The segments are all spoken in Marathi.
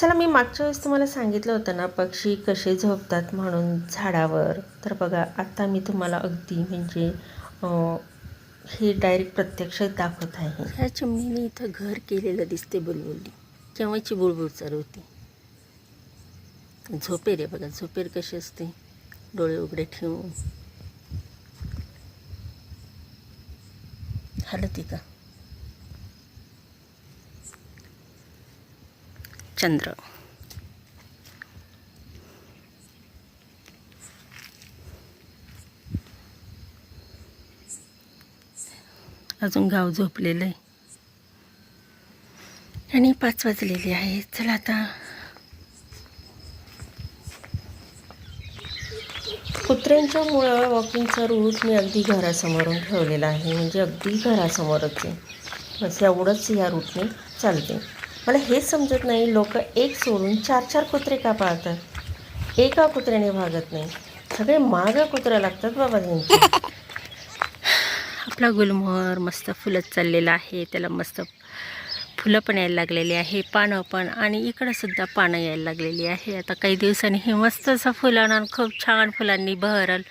चला मी मागच्या वेळेस तुम्हाला सांगितलं होतं ना पक्षी कसे झोपतात म्हणून झाडावर. तर बघा आत्ता मी तुम्हाला अगदी म्हणजे हे डायरेक्ट प्रत्यक्ष दाखवत आहे. ह्या चिमणीने इथं घर केलेलं दिसते बुलबुली. केव्हाची बुळबुळ चालू होती झोपेर आहे बघा झोपेर कशी असते? डोळे उघडे ठेवून. हलती का? चंद्र. अजून गाव झोपलेलं आहे. आणि पाच वाजलेली आहे. चला आता. कुत्र्यांच्या मुळं वॉकिंगचा रूट मी अगदी घरासमोरून ठेवलेला आहे. म्हणजे अगदी घरासमोरच आहे. बस एवढंच या रूटने चालते. मला हेच समजत नाही लोक एक सोडून चार चार कुत्रे का पाळतात? एका कुत्र्याने भागत नाही. सगळे मागं कुत्र्या लागतात बाबा त्यांचे आपला गुलमोहर मस्त फुलत चाललेला आहे. त्याला मस्त फुलं पण यायला लागलेली आहे पानं पण. आणि इकडं सुद्धा पानं यायला लागलेली आहे. आता काही दिवसांनी हे मस्त असं फुलांना खूप छान फुलांनी बहरल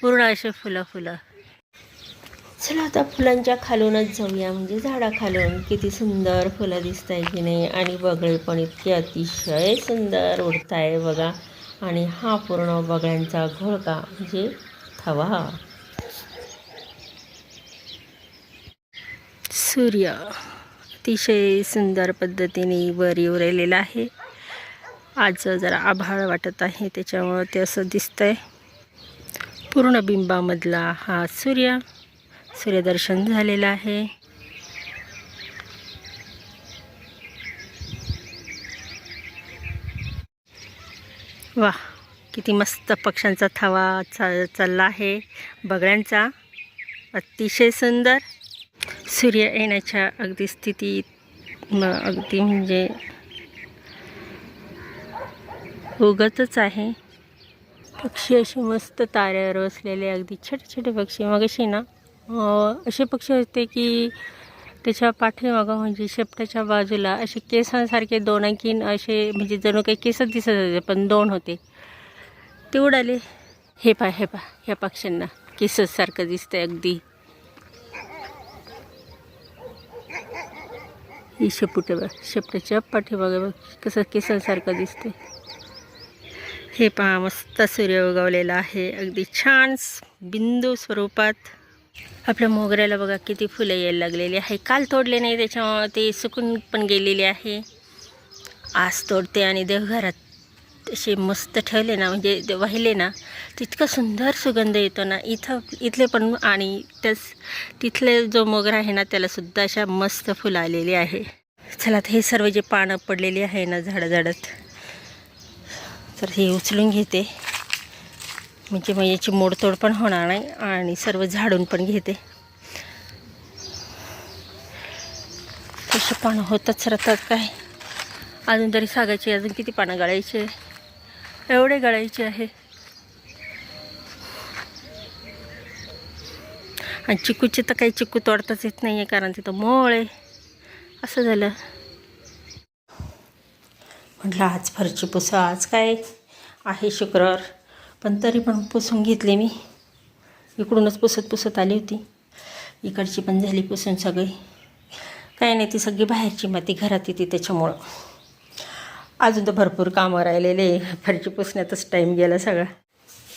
पूर्ण असे फुलं फुलं. चला आता फुलांच्या खालूनच जाऊया. म्हणजे झाडाखालून किती सुंदर फुलं दिसत आहे की नाही? आणि बगळे पण इतके अतिशय सुंदर उडत आहे बघा. आणि हा पूर्ण बगळ्यांचा घोळका म्हणजे थवा. सूर्य अतिशय सुंदर पद्धतीने वर उरलेला राहिलेला आहे. आज जरा आभाळ वाटत आहे त्याच्यामुळं ते असं दिसतंय. पूर्ण बिंबामधला हा सूर्य. सूर्यदर्शन झालेलं आहे. वा किती मस्त पक्ष्यांचा थवा चा चालला आहे. बगळ्यांचा अतिशय सुंदर सूर्य येण्याच्या अगदी स्थितीत अगदी म्हणजे उगतच आहे. पक्षी असे मस्त ताऱ्यावर बसलेले अगदी छोटे छोटे पक्षी. मग असे ना असे पक्षी होते की त्याच्या पाठीमागं म्हणजे शेपटाच्या बाजूला असे केसांसारखे दोन आणखीन असे म्हणजे जणू काही केसच दिसत होते पण दोन होते. ते उडाले. हे पा हे पा ह्या पक्ष्यांना केससारखं दिसतंय अगदी. ही शेपूट बघ शेपटाच्या पाठीमागे बघ कसं केसांसारखं दिसते हे पहा मस्त सूर्य उगवलेला आहे. अगदी छान बिंदू स्वरूपात. आपल्या मोगऱ्याला बघा किती फुलं यायला लागलेली आहे. काल तोडले नाही त्याच्यामुळं ते सुकून पण गेलेली आहे. आज तोडते आणि देवघरात असे मस्त ठेवले ना म्हणजे ते वाहिले ना तितकं सुंदर सुगंध येतो ना. इथं इथले पण आणि त्याच तिथले जो मोगरा आहे ना त्यालासुद्धा अशा मस्त फुलं आलेली आहे. चला आता हे सर्व जे पानं पडलेली आहे ना झाडं झाडत तर हे उचलून घेते. म्हणजे मग याची मोडतोड पण होणार नाही आणि सर्व झाडून पण घेते. तशी पानं होतच राहतात काय? अजून तरी सागायची अजून किती पानं गळायचे एवढे गळायचे आहे. आणि चिकूचे तर काही चिकू तोडताच येत नाही आहे कारण तिथं मोळ आहे. असं झालं. म्हटलं आज फरची पुसा आज काय आहे शुक्रवार? पण तरी पण पुसून घेतले मी. इकडूनच पुसत पुसत आली होती. इकडची पण झाली पुसून सगळी. काय नाही ती सगळी बाहेरची माती घरात येते त्याच्यामुळं. अजून तर भरपूर कामं राहिलेले. फरची पुसण्यातच टाईम गेला सगळा.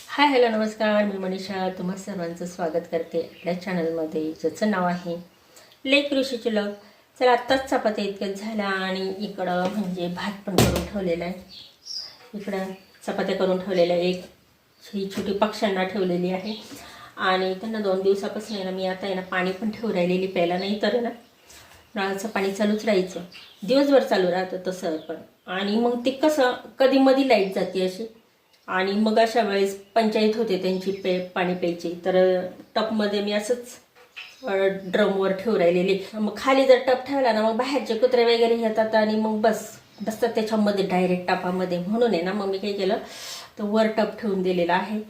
हाय हॅलो नमस्कार. मी मनीषा. तुम्हा सर्वांचं स्वागत करते आपल्या चॅनलमध्ये ज्याचं नाव आहे लेक ऋषीचे लग चला आत्ताच चपात्या इतकंच झाला आणि इकडं म्हणजे भात पण करून ठेवलेला आहे. इकडं चपात्या करून ठेवलेल्या आहे. एक ही छोटी पक्ष्यांना ठेवलेली आहे. आणि त्यांना दोन दिवसापासून आहे ना मी आता आहे ना पाणी पण ठेवू राहिलेली प्यायला. नाही तर ना नळाचं पाणी चालूच राहायचं. दिवसभर चालू राहतं तसं पण. आणि मग ते कसं कधी मधी लाइट जाते अशी. आणि मग अशा वेळेस पंचायत होते त्यांची पे पाणी प्यायची. तर टपमध्ये मी असंच ड्रमवर ठेवू राहिलेली. मग खाली जर टप ठेवला ना मग बाहेरचे कुत्रे वगैरे येतात आणि मग बस बसतात त्याच्यामध्ये डायरेक्ट टपामध्ये. म्हणून आहे ना मग मी काय केलं तर वर टप ठेवून दिलेला आहे.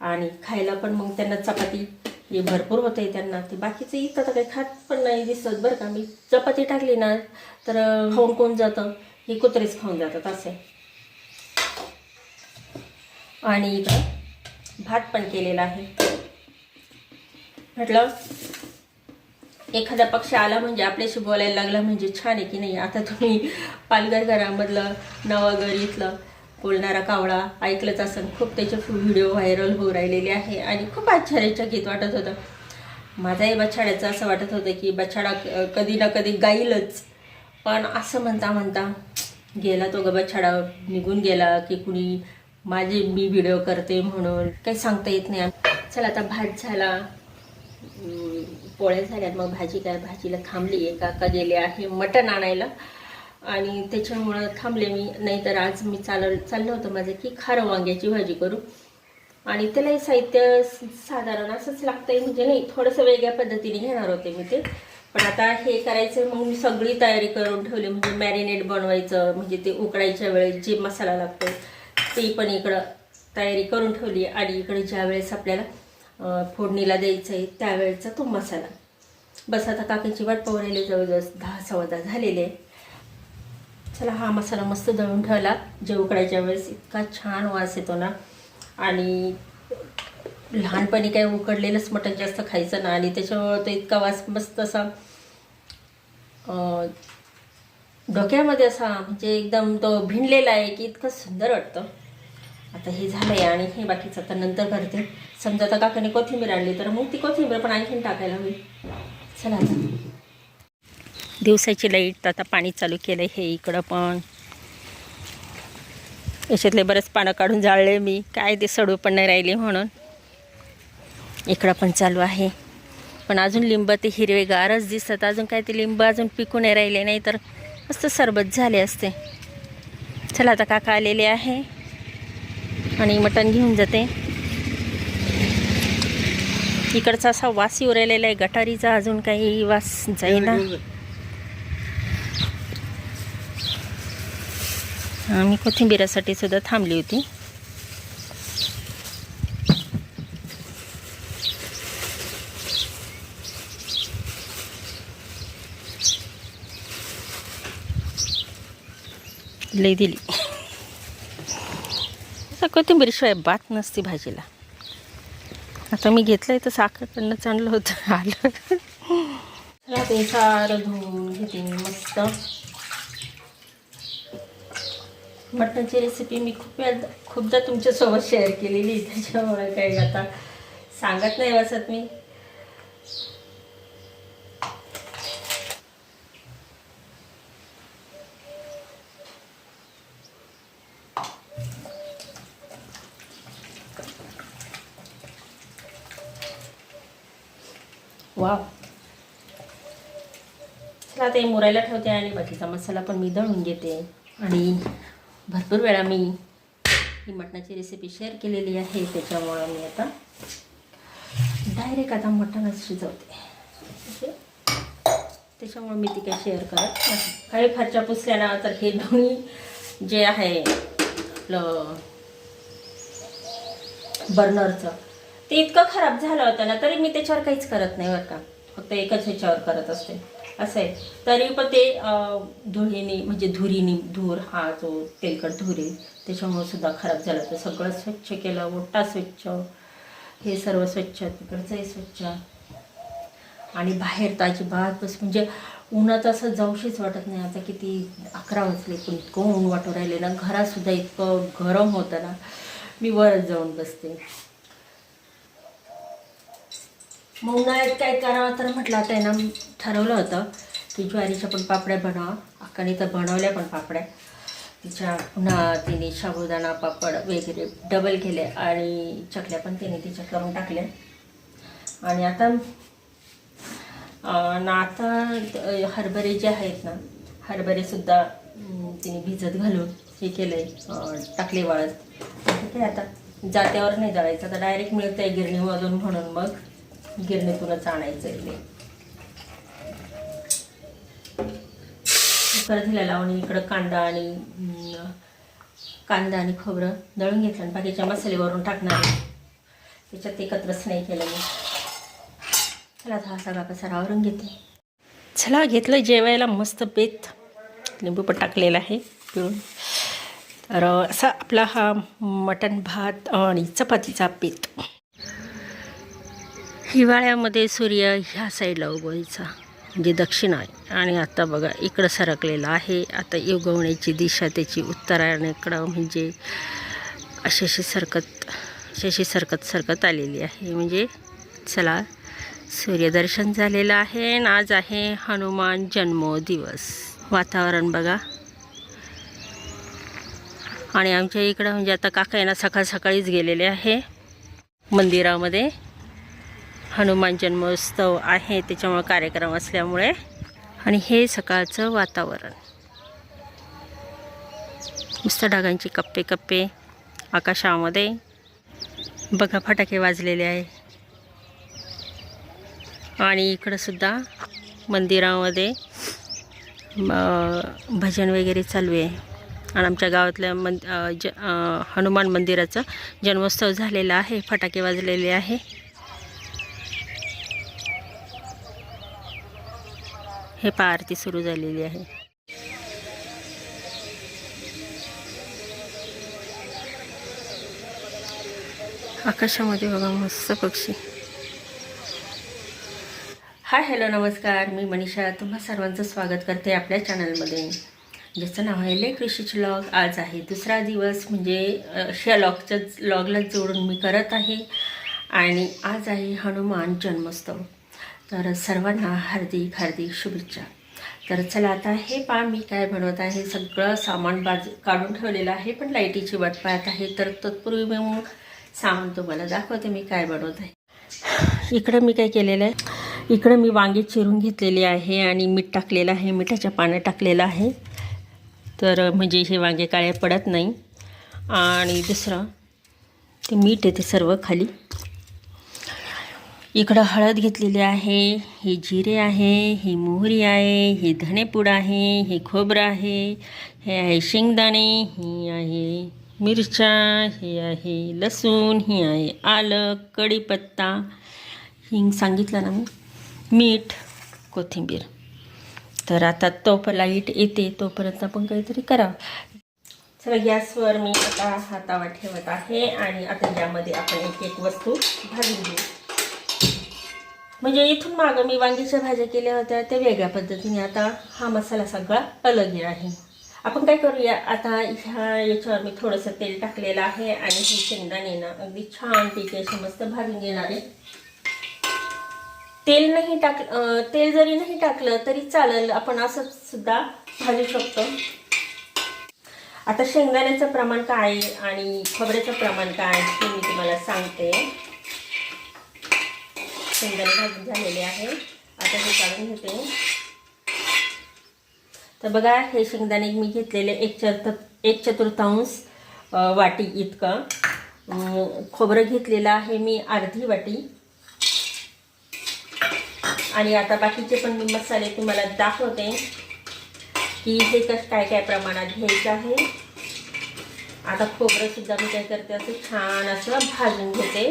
आणि खायला पण मग त्यांना चपाती हे भरपूर होते त्यांना. ते बाकीचं इथं तर काही खात पण नाही दिसत बरं का. मी चपाती टाकली ना तर खाऊन कोण जातं. हे कुत्रेच खाऊन जातात असे. आणि इकडं भात पण केलेला आहे. म्हटलं एखादा पक्ष आला म्हणजे आपल्याशी बोलायला लागला म्हणजे छान आहे की नाही? आता तुम्ही पालघर घरामधलं नवाघर इथलं बोलणारा कावळा ऐकलंच असं खूप त्याचे व्हिडिओ व्हायरल होऊ राहिलेले आहे आणि खूप आश्चर्यचकित वाटत होतं. माझाही बछाड्याचं असं वाटत होतं की बछाडा कधी ना कधी गाईलच. पण असं म्हणता म्हणता गेला तो ग बछाडा निघून गेला की कुणी माझे मी व्हिडिओ करते म्हणून. काही सांगता येत नाही. चला आता भात झाला. पोळ्या झाल्यात. मग भाजी काय? भाजीला थांबली आहे काका गेले आहे? मटण आणायला. आणि त्याच्यामुळं थांबले मी. नाहीतर आज मी चाल चाललं होतं माझं की खारं वांग्याची भाजी करू. आणि त्यालाही साहित्य साधारण असंच लागतंय. म्हणजे नाही थोडंसं वेगळ्या पद्धतीने घेणार होते मी ते. पण आता हे करायचं मग मी सगळी तयारी करून ठेवली. म्हणजे मॅरिनेट बनवायचं म्हणजे ते उकडायच्या वेळेस जे मसाला लागतो ते पण इकडं तयारी करून ठेवली. आणि इकडे ज्या वेळेस आपल्याला फोडणीला द्यायचं आहे त्यावेळेचा तो मसाला. बस आता काकीची वाट पाहू राहिली. जवळजवळ दहा सव्वा दहा झालेले. आहे चला हा मसाला मस्त दळून ठेवला. जे उकडायच्या वेळेस इतका छान वास येतो ना. आणि लहानपणी काय उकडलेलंच मटण जास्त खायचं ना. आणि त्याच्यामुळं तो इतका वास मस्त असा डोक्यामध्ये असा म्हणजे एकदम तो भिनलेला आहे की इतकं सुंदर वाटतं. आता हे झालं आहे आणि हे बाकीचं आता नंतर करते. समजा आता काकाने कोथिंबीर आणली तर मग ती कोथिंबीर पण आणखीन टाकायला होईल चला आता. दिवसाची लाइट आता पाणी चालू केलं हे इकडं पण. याच्यातले बरेच पानं काढून जाळले मी. काय ते सडू पण नाही राहिले म्हणून. इकडं पण चालू आहे. पण अजून लिंब ते हिरवेगारच दिसतात. अजून काय ते लिंब अजून पिकू नाही राहिले नाही तर मस्त सरबत झाले असते. चला आता काका आलेले आहे. आणि मटण घेऊन जाते. इकडचा असा वास येऊ राहिलेला आहे. गटारीचा अजून काही वास जाईना. मी कोथिंबिरासाठी सुद्धा थांबली होती. लई दिली. आता कोथिंबीरशिवाय बात नसती भाजीला. आता मी घेतलं आहे तर साखरकडनं चांगलं होतं. आलं. सारं धुवून घेते मी मस्त. मटणाची रेसिपी मी खूप वेळ खूपदा तुमच्यासोबत शेअर केलेली. त्याच्यामुळे काही आता सांगत नाही बसत मी. वा चला ते मुरायला ठेवते आणि बाकीचा मसाला पण मी दळून घेते. आणि भरपूर वेळा मी ही मटणाची रेसिपी शेअर केलेली आहे त्याच्यामुळं मी आता डायरेक्ट आता मटणच शिजवते. त्याच्यामुळं त्याच्यामुळे मी ती काही शेअर करत नाही. काही फारच्या पुसल्या तर हे दोन्ही जे आहे आपलं बर्नरचं ते इतकं खराब झालं होतं ना तरी मी त्याच्यावर काहीच करत नाही बरं का. फक्त एकच ह्याच्यावर करत असते. असं आहे. तरी पण ते धुळीने म्हणजे धुरीने धूर हा जो तेलकट धूर आहे त्याच्यामुळे सुद्धा खराब झाला. तर सगळं स्वच्छ केलं ओटा स्वच्छ हे सर्व स्वच्छ तिकडचंही स्वच्छ. आणि बाहेर तर अजिबात बस म्हणजे उन्हात असं जाऊशीच वाटत नाही. आता किती अकरा वाजले पण इतकं ऊन वाटू राहिले ना. घरातसुद्धा इतकं गरम होतं ना. मी वरच जाऊन बसते. मग उन्हाळ्यात काय करावं तर म्हटलं आता आहे ना ठरवलं होतं की ज्वारीच्या पण पापड्या बनवा अक्काने तर बनवल्या पण पापड्या. तिच्या पुन्हा तिने साबुदाणा पापड वगैरे डबल केले आणि चकल्या पण तिने तिच्या करून टाकल्या. आणि आता ना आता हरभरे जे आहेत ना हरभरेसुद्धा तिने भिजत घालून हे केलं आहे टाकले वाळत. ठीक आहे आता जात्यावर नाही जायचं आता डायरेक्ट मिळतं आहे गिरणीमधून म्हणून मग. गिरणीतूनच आणायचं आहे कुकर दिला लावून इकडं कांदा आणि कांदा आणि खोबरं दळून घेतलं आणि बाकीच्या मसालेवरून टाकणार त्याच्यात एकत्रच नाही केलं मी. चला हा सगळा पसारा आवरून घेते. चला घेतलं जेवायला मस्त बेत लिंबू पण टाकलेला आहे पिळून. तर असा आपला हा मटण भात आणि चपातीचा पीत. हिवाळ्यामध्ये सूर्य ह्या साईडला उगवायचा म्हणजे दक्षिण आहे. आणि आता बघा इकडं सरकलेला आहे. आता उगवण्याची दिशा त्याची उत्तरायणाकडं म्हणजे अशी अशी सरकत अशी सरकत सरकत आलेली आहे. म्हणजे चला सूर्यदर्शन झालेलं आहे आणि आज आहे हनुमान जन्मदिवस. वातावरण बघा. आणि आमच्या इकडं म्हणजे आता काका यांना सकाळ सकाळीच गेलेले आहे मंदिरामध्ये. हनुमान जन्मोत्सव आहे त्याच्यामुळे कार्यक्रम असल्यामुळे. आणि हे सकाळचं वातावरण. नुसतं ढगांचे कप्पे कप्पे आकाशामध्ये. बघा फटाके वाजलेले आहे. आणि इकडंसुद्धा मंदिरामध्ये भजन वगैरे चालू आहे. आणि आमच्या गावातल्या मन ज हनुमान मंदिराचं जन्मोत्सव झालेला आहे. फटाके वाजलेले आहे. हे पा आरती सुरू झालेली आहे. आकाशामध्ये बघा मस्त पक्षी. हाय हॅलो नमस्कार. मी मनीषा. तुम्हा सर्वांचं स्वागत करते आपल्या चॅनलमध्ये. ज्याचं नाव आहे ले कृषीची लॉग. आज आहे दुसरा दिवस म्हणजे ह्या लॉगच्याच लॉगला जोडून मी करत आहे. आणि आज आहे हनुमान जन्मोत्सव. तर सर्वांना हार्दिक हार्दिक शुभेच्छा. तर चला आता हे पा मी काय बनवत आहे सगळं सामान बाज काढून ठेवलेलं आहे पण लाईटीची वाट पाहत आहे. तर तत्पूर्वी मी मग सामान तुम्हाला दाखवते मी काय बनवत आहे. इकडं मी काय केलेलं आहे इकडं मी वांगे चिरून घेतलेली आहे आणि मीठ टाकलेलं आहे मिठाच्या पाण्यात टाकलेलं आहे. तर म्हणजे हे वांगे काळे पडत नाही. आणि दुसरं ते मीठ येते सर्व खाली. इकडं हळद घेतलेली आहे हे जिरे आहे ही मोहरी आहे हे धणेपूड आहे हे खोबरं आहे हे आहे शेंगदाणे ही आहे मिरच्या हे आहे लसूण ही आहे आलं कढीपत्ता. हिंग सांगितलं ना मी? मीठ कोथिंबीर. तर आता तोप लाइट येते तोपर्यंत आपण काहीतरी करावं. चला गॅसवर मी आता हातावर ठेवत आहे आणि आता यामध्ये आपण एक एक वस्तू भाजून घेऊ. म्हणजे इथून मागं मी वांगीच्या भाज्या केल्या होत्या त्या वेगळ्या पद्धतीने. आता हा मसाला सगळा अलग आहे. आपण काय करूया? आता ह्या याच्यावर मी थोडंसं तेल टाकलेलं आहे आणि हे शेंगदाणे ना अगदी छानपैकी असे मस्त भाजून घेणार आहे. तेल नाही टाक तेल जरी नाही टाकलं तरी चालेल आपण असं सुद्धा भाजू शकतो. आता शेंगदाण्याचं प्रमाण काय आहे आणि खोबऱ्याचं प्रमाण काय आहे ते मी तुम्हाला सांगते. शेंगदाणे भाजून झालेले आहे आता हे काढून घेते. तर बघा हे शेंगदाणे मी घेतलेले एक चतुर् एक चतुर्थांश वाटी इतकं. खोबरं घेतलेलं आहे मी अर्धी वाटी. आणि आता बाकीचे पण मी मसाले तुम्हाला दाखवते की हे कसं काय काय प्रमाणात घ्यायचं आहे. आता खोबरंसुद्धा मी काय करते असं छान असं भाजून घेते.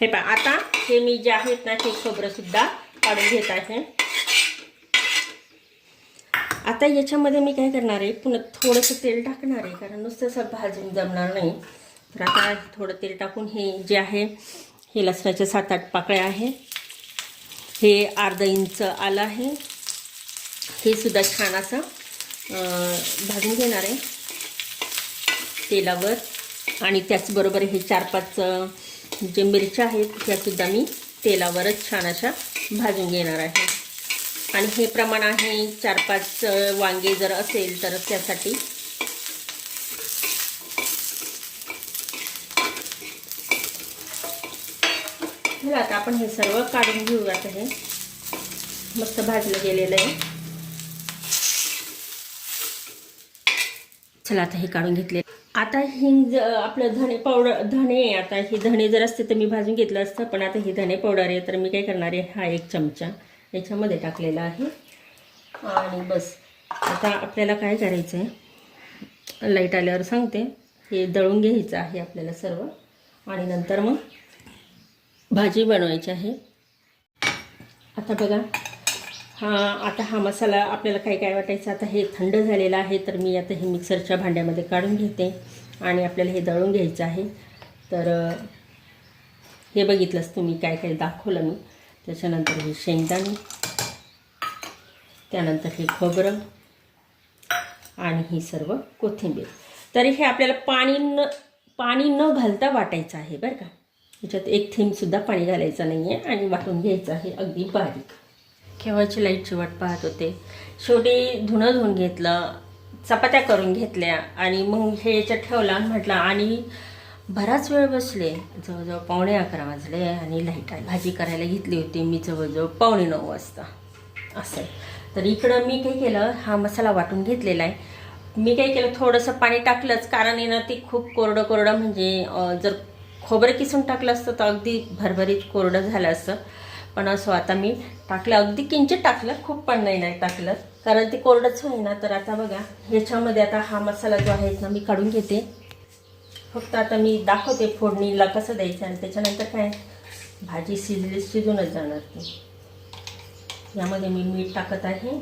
हे पहा आता हे मी जे आहेत ना ते खोबरंसुद्धा काढून घेत आहे. आता याच्यामध्ये मी काय करणार आहे पुन्हा थोडंसं तेल टाकणार आहे कारण नुसतं असं भाजून जमणार नाही. तर आता थोडं तेल टाकून हे जे आहे हे लसणाचे सात आठ पाकळ्या आहे. हे अर्धा इंच आलं आहे. हे सुद्धा छान असं भाजून घेणार आहे. तेलावर. आणि त्याचबरोबर हे चार पाच जे मिरच्या आहेत ह्यासुद्धा मी तेलावरच छान अशा भाजून घेणार आहे. आणि हे प्रमाण आहे चार पाच वांगे जर असेल तर त्यासाठी चला आता आपण हे सर्व काढून घेऊयात हे. मस्त भाजलं गेलेलं आहे. चला आता हे काढून घेतले आता हिंग ज- आपलं धणे पावडर धणे आहे आता हे धणे जर असते तर मी भाजून घेतलं असतं पण आता हे धणे पावडर आहे तर मी काय करणार आहे हा एक चमचा याच्यामध्ये टाकलेला आहे. आणि बस आता आपल्याला काय करायचं आहे लाइट आल्यावर सांगते हे दळून घ्यायचं आहे आपल्याला सर्व. आणि नंतर मग भाजी बनवायची आहे. आता बघा हा आता हा मसाला आपल्याला काय काय वाटायचं? आता हे थंड झालेलं आहे तर मी आता हे मिक्सरच्या भांड्यामध्ये काढून घेते आणि आपल्याला हे दळून घ्यायचं आहे. तर हे बघितलंच तुम्ही काय काय दाखवलं मी. त्याच्यानंतर हे शेंगदाणे त्यानंतर हे खोबरं आणि ही सर्व कोथिंबीर. तरी हे आपल्याला पाणी न पाणी न घालता वाटायचं आहे बरं का. याच्यात एक थेंबसुद्धा पाणी घालायचं नाही आहे आणि वाटून घ्यायचं आहे अगदी बारीक. केव्हाची लाईटची वाट पाहत होते. शेवटी धुणं धुवून घेतलं चपात्या करून घेतल्या आणि मग हे याच्यात ठेवला म्हटलं आणि बराच वेळ बसले. जवळजवळ पावणे अकरा वाजले आणि लाइट आली भाजी करायला घेतली होती. मी जवळजवळ पावणे नऊ वाजता. असं तर इकडं मी काय केलं हा मसाला वाटून घेतलेला आहे. मी काय केलं थोडंसं पाणी टाकलंच कारण आहे ना ती खूप कोरडं कोरडं म्हणजे जर खोबरं किसून टाकलं असतं तर अगदी भरभरीत कोरडं झालं असतं. पण असं आता मी टाकलं अगदी किंचित टाकलं खूप पण नाही नाही टाकलं. कारण ते कोरडंच होईना तर आता बघा ह्याच्यामध्ये आता हा मसाला जो आहे ना मी काढून घेते. फक्त आता मी दाखवते फोडणीला कसं द्यायचं आणि त्याच्यानंतर काय भाजी शिजली शिजूनच जाणार ती. यामध्ये मी मीठ टाकत आहे.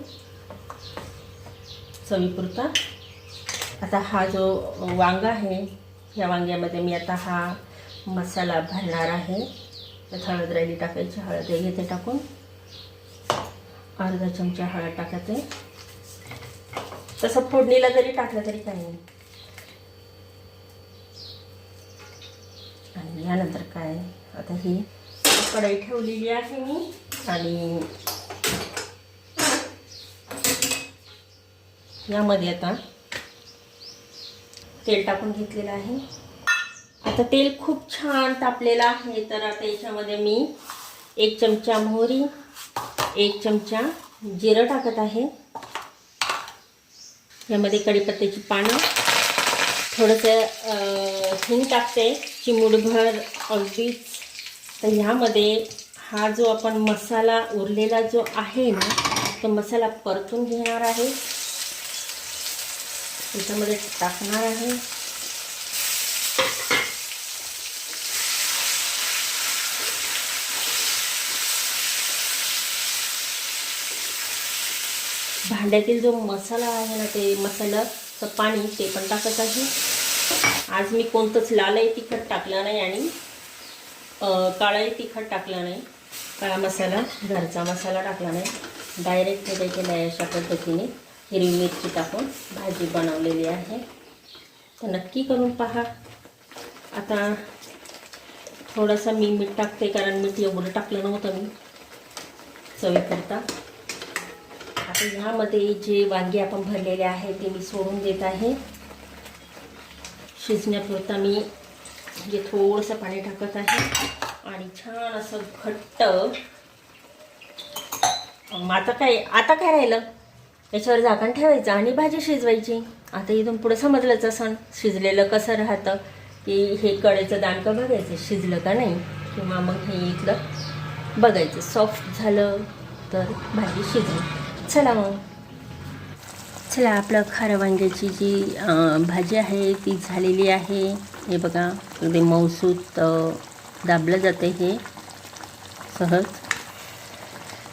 चवीपुरता. आता हा जो वांगा आहे या वांग्यामध्ये मी आता हा मसाला भरणार आहे. त्यात हळद राहिली टाकायची हळद हे घेते टाकून. अर्धा चमचा हळद टाकायचं. तसं फोडणीला जरी टाकलं तरी काही नाही. आणि यानंतर काय? आता ही कढई ठेवलेली आहे मी. आणि यामध्ये आता तेल टाकून घेतलेलं आहे. आता तेल खूप छान तापलेलं आहे तर आता याच्यामध्ये मी एक चमचा मोहरी एक चमचा जिरं टाकत आहे. यामध्ये कढीपत्त्याची पानं थोडंसं हिंग टाकते चिमूटभर अगदीच तर ह्यामध्ये हा जो आपण मसाला उरलेला जो आहे ना तो मसाला परतून घेणार आहे. त्याच्यामध्ये टाकणार आहे. भांड्यातील जो मसाला आहे ना ते मसाल्याचं पाणी ते पण टाकत आहे. आज मी कोणतंच लालही तिखट टाकलं नाही आणि काळाही तिखट टाकलं नाही. काळा मसाला घरचा मसाला टाकला नाही. डायरेक्ट हे केलं आहे अशा पद्धतीने हिरवी मिरची टाकून भाजी बनवलेली आहे. तर नक्की करून पहा. आता थोडंसं मी मीठ टाकते कारण मीठ एवढं टाकलं नव्हतं मी चवीकरता आता ह्यामध्ये जे वांगे आपण भरलेले आहे ते मी सोडून देत आहे. शिजण्यापुरता मी जे थोडंसं पाणी टाकत आहे. आणि छान असं घट्ट आता काय आता काय राहिलं? याच्यावर झाकण ठेवायचं आणि भाजी शिजवायची. आता इथून पुढं समजलंच असं शिजलेलं कसं राहतं की हे कडेचं दाणकं बघायचं शिजलं का नाही? किंवा मग हे इथलं बघायचं. सॉफ्ट झालं तर भाजी शिजली. चला मग. चला आपलं खारं वांग्याची जी भाजी आहे ती झालेली आहे. हे बघा अगदी मौसूत दाबलं जाते हे. सहज.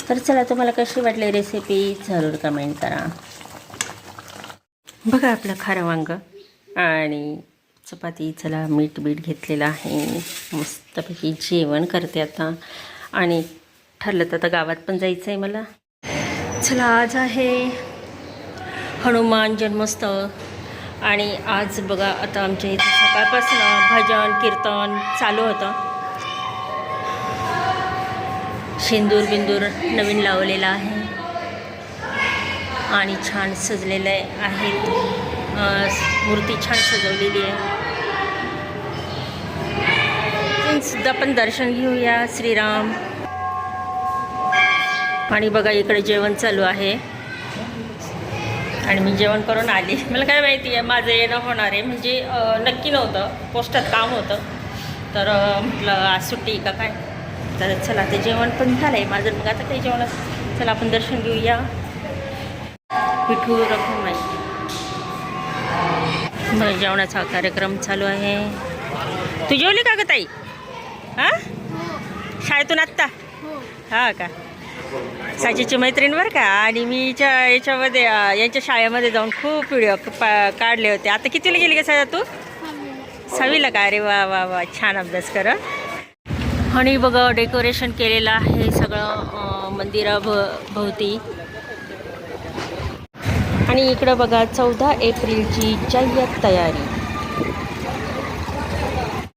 तर चला तुम्हाला कशी वाटली रेसिपी जरूर कमेंट करा. बघा आपलं खारं वांग आणि चपाती. चला मीठ बीठ घेतलेलं आहे. मस्तपैकी जेवण करते आता. आणि ठरलं तर आता गावात पण जायचं आहे मला. चला आज आहे हनुमान जन्मस्थळ. आणि आज बघा आता आमच्या इथे सकाळपासून भजन कीर्तन चालू होतं. शेंदूर बिंदूर नवीन लावलेला आहे. आणि छान सजलेले आहेत. मूर्ती छान सजवलेली आहे. सुद्धा पण दर्शन घेऊया. श्रीराम. आणि बघा इकडे जेवण चालू आहे. आणि मी जेवण करून आली. मला काय माहिती आहे माझं येणं होणार आहे. म्हणजे नक्की नव्हतं. पोस्टात काम होतं. तर म्हटलं आज सुट्टी का काय? तर चला ते जेवण पण झालं आहे माझं. मग आता काही जेवण चला आपण दर्शन घेऊया. विठू रखुमाई. बरं जेवणाचा कार्यक्रम चालू आहे. तू जेवली का ग ताई? हां? शाळेतून आत्ता? हा का? साजीची मैत्रीण बरं का? आणि मी हिच्या याच्यामध्ये यांच्या शाळेमध्ये जाऊन खूप व्हिडिओ काढले होते. आता कितीला गेली का साजा तू? सहावीला का? अरे वा वा वा. छान अभ्यास कर. आणि बघा डेकोरेशन केलेलं आहे सगळं मंदिरा भ भोवती. आणि इकडं बघा चौदा एप्रिलची जय्यत तयारी.